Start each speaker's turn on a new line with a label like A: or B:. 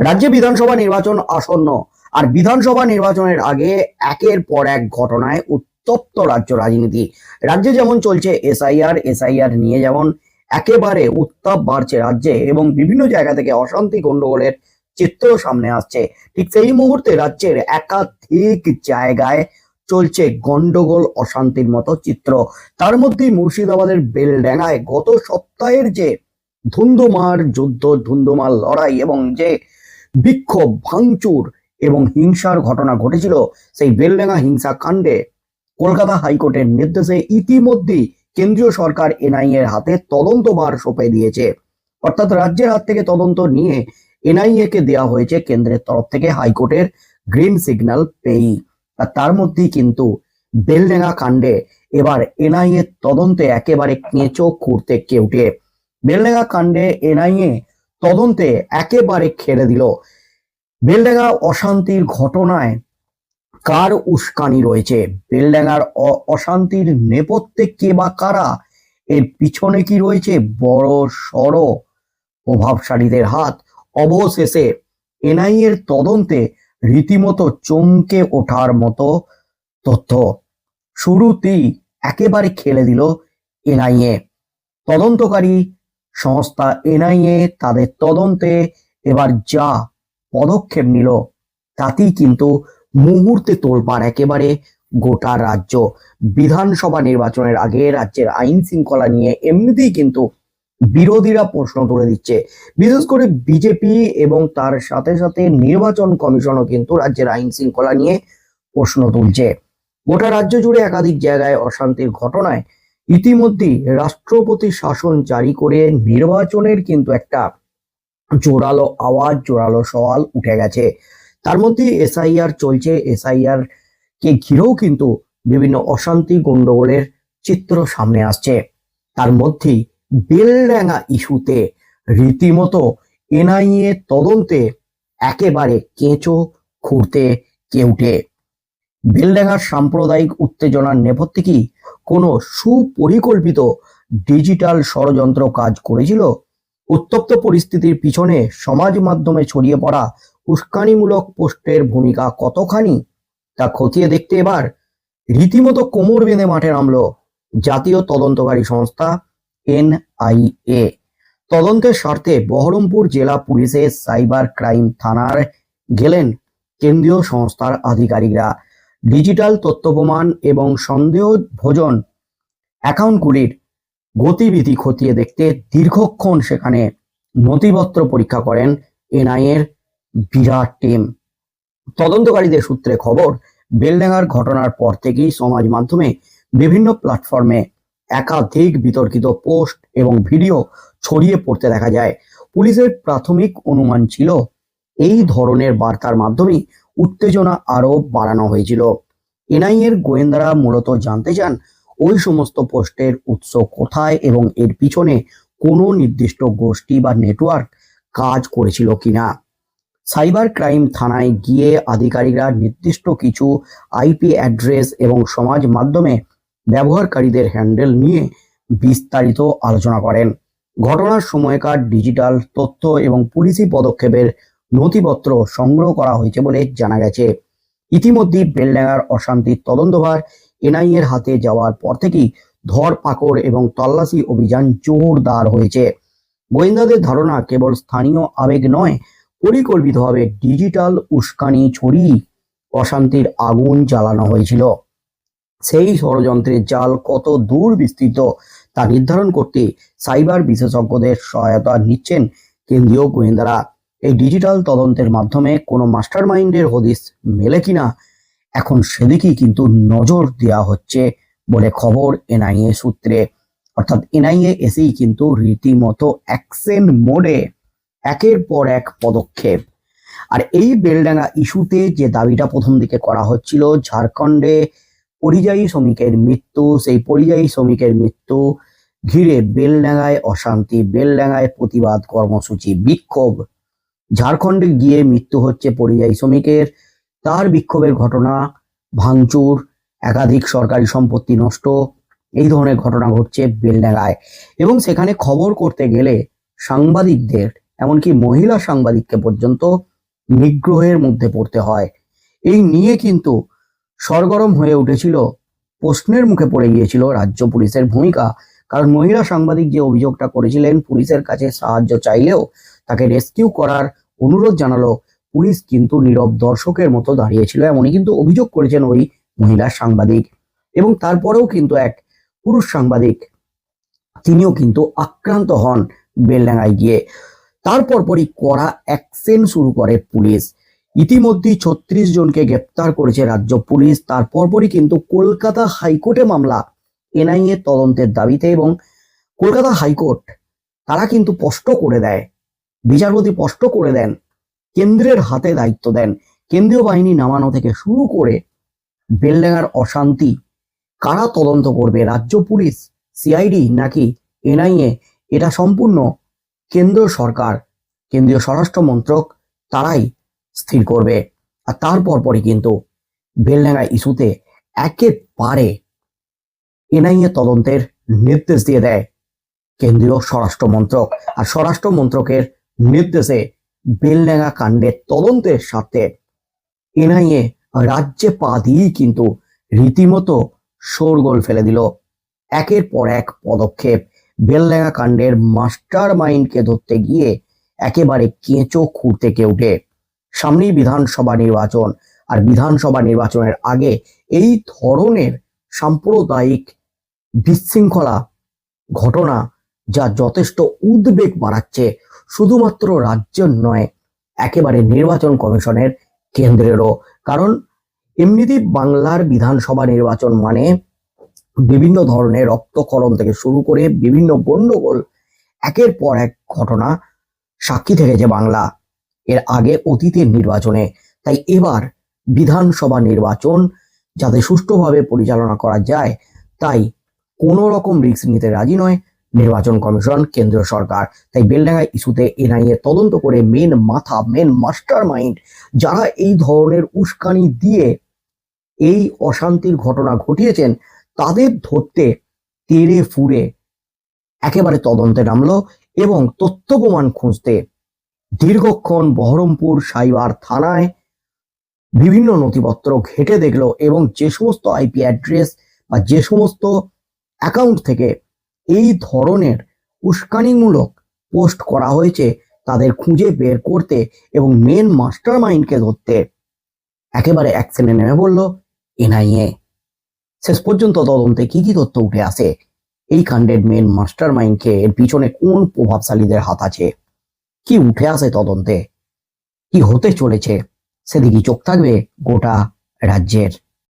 A: রাজ্যে বিধানসভা নির্বাচন আসন্ন। আর বিধানসভা নির্বাচনের আগে একের পর এক ঘটনায় উত্তপ্ত রাজ্য রাজনীতি। রাজ্যে যেমন চলছে এসআইআর এসআইআর নিয়ে যেমন একেবারে উত্তাপ বাড়ছে রাজ্যে এবং বিভিন্ন জায়গা থেকে অশান্তি গন্ডগোলের চিত্র সামনে আসছে। ঠিক সেই মুহূর্তে রাজ্যের একাধিক জায়গায় চলছে গন্ডগোল, অশান্তির মতো চিত্র। তার মধ্যেই মুর্শিদাবাদের বেলডাঙ্গায় গত সপ্তাহের যে ধুন্ধুমার যুদ্ধ ধুন্ধুমার লড়াই এবং যে বিক্ষোভ, ভাঙচুর এবং হিংসার ঘটনা ঘটেছিল সেই বেলডাঙ্গা হিংসা কাণ্ডে কলকাতা হাইকোর্টের নির্দেশে ইতিমধ্যেই কেন্দ্রীয় সরকার এনআইএ এর হাতে তদন্তভার সঁপে দিয়েছে। অর্থাৎ রাজ্যের হাত থেকে তদন্ত নিয়ে এনআইএ কে দেওয়া হয়েছে কেন্দ্রের তরফ থেকে হাইকোর্টের গ্রিন সিগন্যাল পেই আর তার মধ্যেই কিন্তু বেলডাঙ্গা কাণ্ডে এবার এনআইএ তদন্তে একেবারে কেঁচো খুঁড়তে কেউটে। বেলডাঙ্গা কাণ্ডে এনআইএ তদন্তে একেবারে খেলে দিল। বেলডাঙ্গা অশান্তির ঘটনায় কার উস্কানি রয়েছে? বেলডাঙ্গার অশান্তির নেপথ্যে কে বা কারা? এর পিছনে কি রয়েছে? বড় সড় প্রভাবশালীদের হাত। অবশেষে এনআই এর তদন্তে রীতিমতো চমকে ওঠার মতো তথ্য শুরুতেই একেবারে খেলে দিল এনআইএ। তদন্তকারী সংস্থা এনআইএ তাদের তদন্তে এবার যা পদক্ষেপ নিল, তাতেই কিন্তু মুহূর্তে তোলপাড় একেবারে গোটা রাজ্য। বিধানসভা নির্বাচনের আগে রাজ্যের আইন শৃঙ্খলা নিয়ে এমনিতেই কিন্তু বিরোধীরা প্রশ্ন তুলে দিচ্ছে। বিশেষ করে বিজেপি এবং তার সাথে সাথে নির্বাচন কমিশনও কিন্তু রাজ্যের আইন শৃঙ্খলা নিয়ে প্রশ্ন তুলছে। গোটা রাজ্য জুড়ে একাধিক জায়গায় অশান্তির ঘটনায় ইতিমধ্যেই রাষ্ট্রপতি শাসন জারি করে নির্বাচনের কিন্তু একটা জোরালো আওয়াজ, জোরালো সওয়াল উঠে গেছে। তার মধ্যে এসআইআর চলছে। এসআইআর কে ঘিরেও কিন্তু বিভিন্ন অশান্তি গন্ডগোলের চিত্র সামনে আসছে। তার মধ্যেই বেলডাঙ্গা ইস্যুতে রীতিমতো এনআইএ তদন্তে একেবারে কেঁচো খুঁড়তে কেউটে বেলডাঙ্গার সাম্প্রদায়িক উত্তেজনার নেপথ্যে কি কোনো সুপরিকল্পিত ডিজিটাল ষড়যন্ত্র কাজ করেছিল। উত্তপ্ত পরিস্থিতির পিছনে সমাজ মাধ্যমে ছড়িয়ে পড়া উস্কানিমূলক পোস্টের ভূমিকা কতখানি তা খতিয়ে দেখতে এবার রীতিমতো কোমর বেঁধে মাঠে নামলো জাতীয় তদন্তকারী সংস্থা এনআইএ। তদন্তের স্বার্থে বহরমপুর জেলা পুলিশের সাইবার ক্রাইম থানার গেলেন কেন্দ্রীয় সংস্থার আধিকারিকরা। ডিজিটাল তথ্য প্রমাণ এবং সন্দেহ ভোজন অ্যাকাউন্টগুলির গতিবিধি খতিয়ে দেখতে দীর্ঘক্ষণ সেখানে নথিপত্র পরীক্ষা করেন এনআইএর বিরাট টিম তদন্তকারীদের সূত্রে খবর, বেলডাঙ্গার ঘটনার পর থেকেই সমাজ মাধ্যমে বিভিন্ন প্ল্যাটফর্মে একাধিক বিতর্কিত পোস্ট এবং ভিডিও ছড়িয়ে পড়তে দেখা যায়। পুলিশের প্রাথমিক অনুমান ছিল, এই ধরনের বার্তার মাধ্যমেই উত্তেজনা আরও বাড়ানো হয়েছিল। এনআইএর গোয়েন্দারা মূলত জানতে চান, ওই সমস্ত পোস্টের উৎস কোথায় এবং এর পিছনে কোনো নির্দিষ্ট গোষ্ঠী বা নেটওয়ার্ক কাজ করেছিল কিনা। সাইবার ক্রাইম থানায় গিয়ে আধিকারিকরা নির্দিষ্ট কিছু আইপি অ্যাড্রেস এবং সমাজ মাধ্যমে ব্যবহারকারীদের হ্যান্ডেল নিয়ে বিস্তারিত আলোচনা করেন। ঘটনার সময়কার ডিজিটাল তথ্য এবং পুলিশি পদক্ষেপের নথিপত্র সংগ্রহ করা হয়েছে বলে জানা গেছে। ইতিমধ্যেই বেলডাঙ্গার অশান্তির তদন্তভার এনআইএ এর হাতে যাওয়ার পর থেকেই ধরপাকড় এবং তল্লাশি অভিযান জোরদার হয়েছে। গোয়েন্দাদের ধারণা, কেবল স্থানীয় আবেগ নয়, পরিকল্পিতভাবে ডিজিটাল উস্কানি ছড়িয়ে অশান্তির আগুন জ্বালানো হয়েছিল। সেই ষড়যন্ত্রের জাল কত দূর বিস্তৃত তা নির্ধারণ করতে সাইবার বিশেষজ্ঞদের সহায়তা নিচ্ছেন কেন্দ্রীয় গোয়েন্দারা। এই ডিজিটাল তদন্তের মাধ্যমে কোনো মাস্টার মাইন্ডের হদিস মেলে কিনা, এখন সেদিকেই কিন্তু নজর দেওয়া হচ্ছে বলে খবর এনআইএ সূত্রে। অর্থাৎ এনআইএ এসেই কিন্তু রীতিমতো অ্যাকশন মোডে একের পর এক পদক্ষেপ। আর এই বেলডাঙ্গা ইস্যুতে যে দাবিটা প্রথম দিকে করা হচ্ছিল, ঝাড়খণ্ডে পরিযায়ী শ্রমিকের মৃত্যু, সেই পরিযায়ী শ্রমিকের মৃত্যু ঘিরে বেলডাঙ্গায় অশান্তি, বেলডাঙ্গায় প্রতিবাদ কর্মসূচি বিক্ষোভ। ঝাড়খণ্ডে গিয়ে মৃত্যু হচ্ছে পরিযায়ী শ্রমিকের। তার বিক্ষোভের ঘটনা, ভাঙচুর, একাধিক সরকারি সম্পত্তি নষ্ট, এই ধরনের ঘটনা ঘটছে বেলডাঙ্গায়। এবং সেখানে খবর করতে গেলে সাংবাদিকদের, এমনকি মহিলা সাংবাদিককে পর্যন্ত নিগ্রহের মধ্যে পড়তে হয়। এই নিয়ে কিন্তু সরগরম হয়ে উঠেছিল, প্রশ্নের মুখে পড়ে গিয়েছিল রাজ্য পুলিশের ভূমিকা। কারণ মহিলা সাংবাদিক যে অভিযোগটা করেছিলেন, পুলিশের কাছে সাহায্য চাইলেও তাকে রেস্কিউ করার অনুরোধ জানালো। পুলিশ কিন্তু নীরব দর্শকের মতো দাঁড়িয়েছিল, এমনই কিন্তু অভিযোগ করেছেন ওই মহিলা সাংবাদিক। এবং তারপরেও কিন্তু এক পুরুষ সাংবাদিক, তিনিও কিন্তু আক্রান্ত হন বেলডাঙ্গায় গিয়ে। তারপর পরই কড়া অ্যাকশন শুরু করে পুলিশ। ইতিমধ্যে ছত্রিশ জনকে গ্রেপ্তার করেছে রাজ্য পুলিশ। তারপর পরই কিন্তু কলকাতা হাইকোর্টে মামলা, এনআইএ তদন্তের দাবিতে এবং কলকাতা হাইকোর্ট তারা কিন্তু স্পষ্ট করে দেয় বিচারপতি স্পষ্ট করে দেন, কেন্দ্রের হাতে দায়িত্ব দেন। কেন্দ্রীয় বাহিনী নামানো থেকে শুরু করে বেলডাঙ্গার অশান্তি, কারা তদন্ত করবে? রাজ্য পুলিশ, সিআইডি নাকি এনআইএ? এটা সম্পূর্ণ কেন্দ্র সরকার, কেন্দ্রীয় স্বরাষ্ট্র মন্ত্রক তারাই স্থির করবে। আর তারপর পরই কিন্তু বেলডাঙ্গা ইস্যুতে একেবারে এনআইএ তদন্তের নির্দেশ দিয়ে দেয় কেন্দ্রীয় স্বরাষ্ট্র মন্ত্রক। আর স্বরাষ্ট্র মন্ত্রকের নির্দেশে বেলডাঙ্গা কাণ্ডের তদন্তের সাথে এনআইএ রাজ্যে পা দিয়েই কিন্তু রীতিমতো শোরগোল ফেলে দিল। একের পর এক পদক্ষেপ বেলডাঙ্গা কাণ্ডের মাস্টার মাইন্ডকে ধরতে গিয়ে একেবারে কেঁচো খুঁড়তে কে উঠে। সামনেই বিধানসভা নির্বাচন, আর বিধানসভা নির্বাচনের আগে এই ধরনের সাম্প্রদায়িক বিশৃঙ্খলা ঘটনা যা যথেষ্ট উদ্বেগ বাড়াচ্ছে শুধুমাত্র রাজ্যের নয়, একেবারে নির্বাচন কমিশনের কেন্দ্রেরও। কারণ এমনিতেই বাংলার বিধানসভা নির্বাচন মানে বিভিন্ন ধরনের রক্তক্ষরণ থেকে শুরু করে বিভিন্ন গন্ডগোল, একের পর এক ঘটনা সাক্ষী থেকেছে বাংলা। এর আগে অতীতের নির্বাচনে। তাই এবার বিধানসভা নির্বাচন যাতে সুষ্ঠুভাবে পরিচালনা করা যায়, তাই কোনো রকম রিস্ক নিতে রাজি নয়। নির্বাচন কমিশন, কেন্দ্রীয় সরকার। তাই বেলডাঙ্গা ইস্যুতে এনআইএ তদন্ত করে মেন মাথা মেন মাস্টার মাইন্ড যারা এই ধরনের উস্কানি দিয়ে এই অশান্তির ঘটনা ঘটিয়েছেন, তাদের ধরতে তেড়ে ফুরে একেবারে তদন্তে নামলো এবং তথ্য প্রমাণ খুঁজতে দীর্ঘক্ষণ বহরমপুর সাইবার থানায় বিভিন্ন নথিপত্র ঘেটে দেখল এবং যে সমস্ত আইপি অ্যাড্রেস বা যে সমস্ত অ্যাকাউন্ট থেকে এই ধরনের উস্কানিমূলক পোস্ট করা হয়েছে তাদের খুঁজে বের করতে এবং মেন মাস্টার মাইন্ডকে ধরতে। একেবারে অ্যাকশনে নেমে বলল এনআইএ। শেষ পর্যন্ত তদন্তে কি কি তথ্য উঠে আসে? এই কাণ্ডের মেন মাস্টার মাইন্ডকে এর পিছনে কোন প্রভাবশালীদের হাত আছে? কি উঠে আসে তদন্তে? কি হতে চলেছে? সেদিকে চোখ থাকবে গোটা রাজ্যের।